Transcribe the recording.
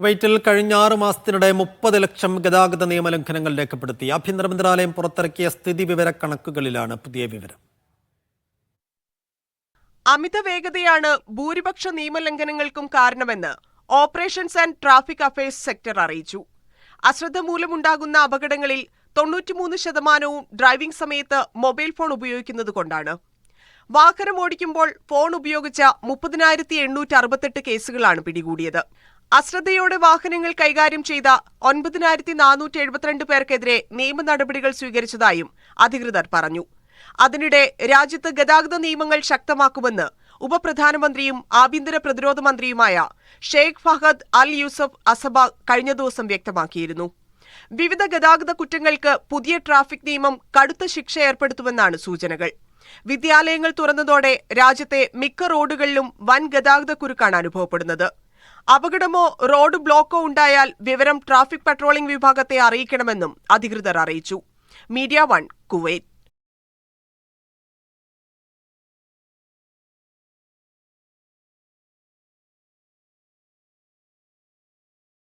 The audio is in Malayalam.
കുവൈറ്റിൽ കഴിഞ്ഞ ആറ് മാസത്തിനിടെ മുപ്പത് ലക്ഷം ഗതാഗത നിയമലംഘനങ്ങൾ രേഖപ്പെടുത്തി. ആഭ്യന്തര മന്ത്രാലയം പുറത്തിറക്കിയ സ്ഥിതി വിവര കണക്കുകളിലാണ് പുതിയ വിവരം. അമിത വേഗതയാണ് ഭൂരിപക്ഷ നിയമലംഘനങ്ങൾക്കും കാരണമെന്ന് operations and traffic affairs sector അറിയിച്ചു. അശ്രദ്ധ മൂലമുണ്ടാകുന്ന അപകടങ്ങളിൽ തൊണ്ണൂറ്റിമൂന്ന് ശതമാനവും ഡ്രൈവിംഗ് സമയത്ത് മൊബൈൽ ഫോൺ ഉപയോഗിക്കുന്നത് കൊണ്ടാണ്. വാഹനം ഓടിക്കുമ്പോൾ ഫോൺ ഉപയോഗിച്ച മുപ്പതിനായിരത്തി എണ്ണൂറ്റി അറുപത്തെട്ട് കേസുകളാണ് പിടികൂടിയത്. അശ്രദ്ധയോടെ വാഹനങ്ങൾ കൈകാര്യം ചെയ്ത ഒൻപതിനായിരത്തി നാനൂറ്റി എഴുപത്തിരണ്ട് പേർക്കെതിരെ നിയമ നടപടികൾ സ്വീകരിച്ചതായും അധികൃതർ പറഞ്ഞു. അതിനിടെ രാജ്യത്ത് ഗതാഗത നിയമങ്ങൾ ശക്തമാക്കുമെന്ന് ഉപപ്രധാനമന്ത്രിയും ആഭ്യന്തര പ്രതിരോധ മന്ത്രിയുമായ ഷെയ്ഖ് ഫഹദ് അൽ യൂസഫ് അസബ കഴിഞ്ഞ ദിവസം വ്യക്തമാക്കിയിരുന്നു. വിവിധ ഗതാഗത കുറ്റങ്ങൾക്ക് പുതിയ ട്രാഫിക് നിയമം കടുത്ത ശിക്ഷ ഏർപ്പെടുത്തുമെന്നാണ് സൂചനകൾ. വിദ്യാലയങ്ങൾ തുറന്നതോടെ രാജ്യത്തെ മിക്ക റോഡുകളിലും വൻ ഗതാഗത കുരുക്കാണ് അനുഭവപ്പെടുന്നത്. അപകടമോ റോഡ് ബ്ലോക്കോ ഉണ്ടായാൽ വിവരം ട്രാഫിക് പട്രോളിംഗ് വിഭാഗത്തെ അറിയിക്കണമെന്നും അധികൃതർ അറിയിച്ചു. Media one Kuwait.